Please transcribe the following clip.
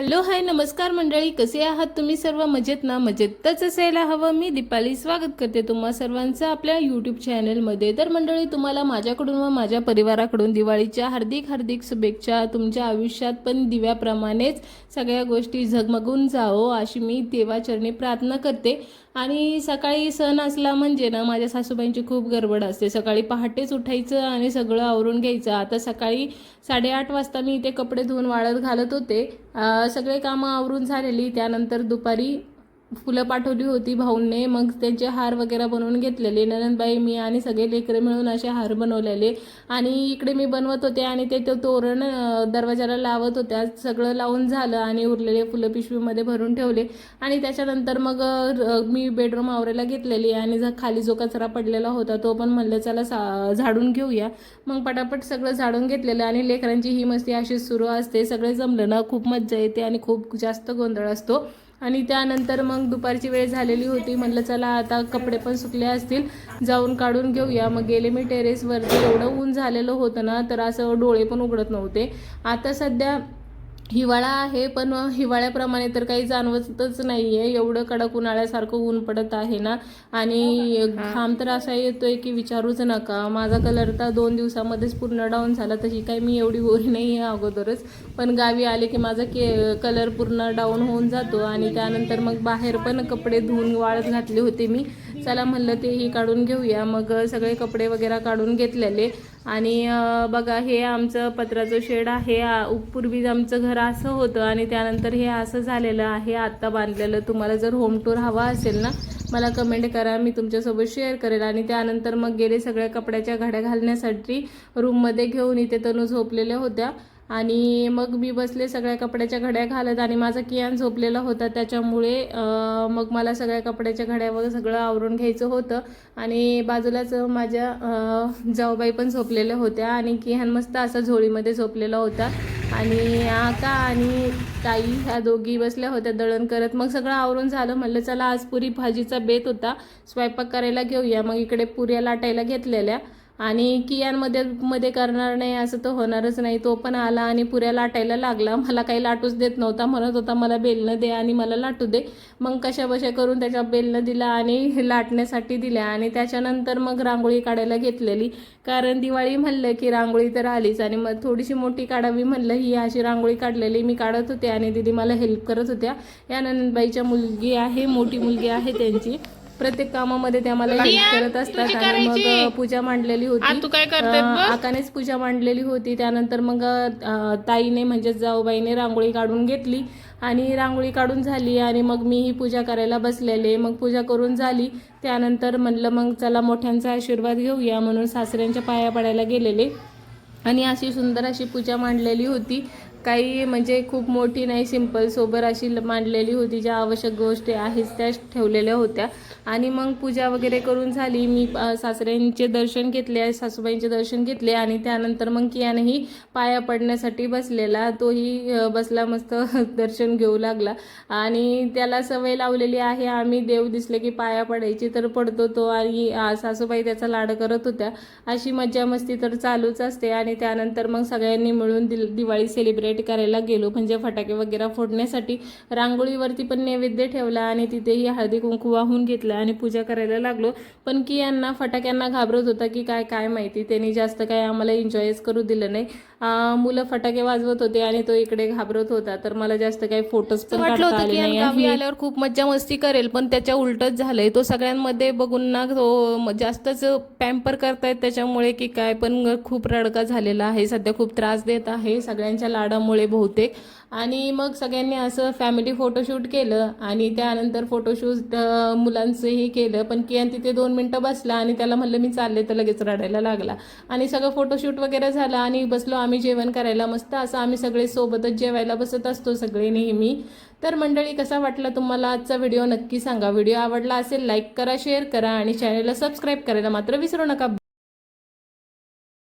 Hello hi नमस्कार मंडळी. कसे आहात तुम्ही सर्व? मजेत ना? मजेतच असायला हवं. मी दीपाली स्वागत करते तुम्हा सर्वांचं आपल्या यूट्यूब चॅनलमध्ये तर मंडळी तुम्हाला माझ्याकडून व माझ्या परिवाराकडून दिवाळीच्या हार्दिक हार्दिक शुभेच्छा. तुमच्या आयुष्यात पण दिव्याप्रमाणेच सगळ्या गोष्टी झगमगून जावो अशी मी देवाचरणी प्रार्थना करते. आणि सकाळी सण असला म्हणजे ना माझ्या सासूबाईंची खूप गडबड असते. सकाळी पहाटेच उठायचं आणि सगळं आवरून घ्यायचं. आता सकाळी साडेआठ वाजता मी इथे कपडे धुवून वाळत घालत होते. सगळे कामं आवरून झालेली त्यानंतर दुपारी फुलं पाठवली होती भाऊंने मग त्यांचे हार वगैरे बनवून घेतलेले. ननंदबाई मी आणि सगळे लेकरं मिळून असे हार बनवलेले. आणि इकडे मी बनवत होते आणि ते तो तोरण दरवाजाला लावत होत्या. सगळं लावून झालं आणि उरलेले फुलं पिशवीमध्ये भरून ठेवले. आणि त्याच्यानंतर मग र- मी बेडरूम आवरायला घेतलेली आणि जर खाली जो कचरा पडलेला होता तो पण म्हणलं चला सा झाडून घेऊया. मग पटापट सगळं झाडून घेतलेलं आणि लेकरांची ही मस्ती अशीच सुरू असते. सगळे जमलं ना खूप मज्जा येते आणि खूप जास्त गोंधळ असतो. आणि त्यानंतर मग दुपारची वेळ झालेली होती. म्हटलं चला आता कपडे पण सुकले असतील जाऊन काढून घेऊया. मग गेले मी टेरेसवरती एवढं ऊन झालेलं होतं ना तर असं डोळे पण उघडत नव्हते. आता सध्या हिवाळा आहे पण हिवाळ्याप्रमाणे तर काही जाणवतच नाही आहे एवढं कडक उन्हाळ्यासारखं ऊन पडत आहे ना. आणि घाम तर असा येतोय की विचारूच नका. माझा कलर तर दोन दिवसामध्येच पूर्ण डाऊन झाला तशी काही मी एवढी गोरी नाही आहे अगोदरच. पण गावी आले की माझा के कलर पूर्ण डाऊन होऊन जातो आणि त्यानंतर मग बाहेर पण कपडे धुवून वाळत घातले होते मी. चला म्हणलं तेही काढून घेऊया. मग सगळे कपडे वगैरे काढून घेतलेले. आणि बघा हे आमचं पत्राचं शेड आहे. पूर्वी आमचं घर असं होतं आणि त्यानंतर हे असं झालेलं आहे. आत्ता बांधलेलं. तुम्हाला जर होम टूर हवा असेल ना मला कमेंट करा. मी तुमच्यासोबत शेअर करेल. आणि त्यानंतर मग गेले सगळ्या कपड्याच्या घड्या घालण्यासाठी रूममध्ये घेऊन इथे तनू झोपलेल्या होत्या. आणि मग मी बसले सगळ्या कपड्याच्या घड्या घालत आणि माझा कियान झोपलेला होता. त्याच्यामुळे मग मला सगळ्या कपड्याच्या घड्या वगैरे सगळं आवरून घ्यायचं होतं. आणि बाजूलाच माझ्या जाऊबाई पण झोपलेल्या होत्या आणि कियान मस्त असा झोळीमध्ये झोपलेला होता. आणि आका आणि ताई ह्या दोघी बसल्या होत्या दळण करत. मग सगळं आवरून झालं. म्हणलं चला आज पुरी भाजीचा बेत होता. स्वयंपाक करायला घेऊया. मग इकडे पुऱ्या लाटायला घेतलेल्या. आणि कियांमध्ये मध्ये करणार नाही असं तर होणारच नाही. तो पण आला आणि पुऱ्या लाटायला लागला. मला काही लाटूच देत नव्हता. म्हणत होता मला बेलनं दे आणि मला लाटू दे. मग कशा बशा करून त्याच्या बेलनं दिला आणि लाटण्यासाठी दिल्या. आणि त्याच्यानंतर मग रांगोळी काढायला घेतलेली. कारण दिवाळी म्हणलं की रांगोळी तर आलीच. आणि मग थोडीशी मोठी काढावी म्हणलं ही अशी रांगोळी काढलेली. मी काढत होते आणि दिदी मला हेल्प करत होत्या. या नंदबाईच्या मुलगी आहे मोठी मुलगी आहे त्यांची. प्रत्येक कामामध्ये त्या मला हेल्प करत असतात आणि मग पूजा मांडलेली होती. तू काय आकानेच पूजा मांडलेली होती. त्यानंतर मग ताईने म्हणजे जाऊबाईने रांगोळी काढून घेतली आणि रांगोळी काढून झाली आणि मग मी ही पूजा करायला बसलेले. मग पूजा करून झाली. त्यानंतर म्हणलं मग चला मोठ्यांचा आशीर्वाद घेऊया म्हणून सासऱ्यांच्या पाया पडायला गेलेले. आणि अशी सुंदर अशी पूजा मांडलेली होती. काही म्हणजे खूप मोठी नाही सिंपल सोबर अशी ल- मांडलेली होती ज्या आवश्यक गोष्टी आहेत त्या ठेवलेल्या होत्या. आणि मग पूजा वगैरे करून झाली. मी सासऱ्यांचे दर्शन घेतले सासूबाईंचे दर्शन घेतले आणि त्यानंतर मग कियानही पाया पडण्यासाठी बसलेला. तोही बसला मस्त दर्शन घेऊ लागला. आणि त्याला सवय लावलेली आहे आम्ही देव दिसले की पाया पडायची तर पडतो तो आणि सासूबाई त्याचा लाड करत होत्या. अशी मज्जा मस्ती तर चालूच असते. आणि त्यानंतर मग सगळ्यांनी मिळून दिल दिवाळी सेलिब्रेट करायला गेलो. म्हणजे फटाके वगैरे फोडण्यासाठी रांगोळीवरती पण नैवेद्य ठेवला आणि तिथेही हळदी कुंकू वाहून घेतला आणि पूजा करायला लागलो. पण की यांना फटाक्यांना घाबरत होता की काय काय माहिती? त्यांनी जास्त काय आम्हाला एन्जॉयच करू दिलं नाही. मुलं फटाके वाजवत होते आणि तो इकडे घाबरत होता. तर मला जास्त काही फोटोज पण वाटलं होतं की आल्यावर खूप मज्जा मस्ती करेल पण त्याच्या उलटच झालंय. तो सगळ्यांमध्ये बघून ना तो जास्तच पॅम्पर करतायत त्याच्यामुळे की काय पण खूप रडका झालेला आहे. सध्या खूप त्रास देत आहे. सगळ्यांच्या त्यामुळे बहुतेक. आणि मग सगळ्यांनी असं फॅमिली फोटोशूट केलं आणि त्यानंतर फोटोशूट मुलांचंही केलं. पण कियान तिथे दोन मिनटं बसला आणि त्याला म्हणलं मी चालले. तर लगेच रडायला लागला. आणि सगळं फोटोशूट वगैरे झालं आणि बसलो आम्ही जेवण करायला मस्त. असं आम्ही सगळे सोबतच जेवायला बसत असतो सगळे नेहमी. तर मंडळी कसा वाटला तुम्हाला आजचा व्हिडिओ? नक्की सांगा. व्हिडिओ आवडला असेल लाईक करा शेअर करा आणि चॅनलला सबस्क्राईब करायला मात्र विसरू नका.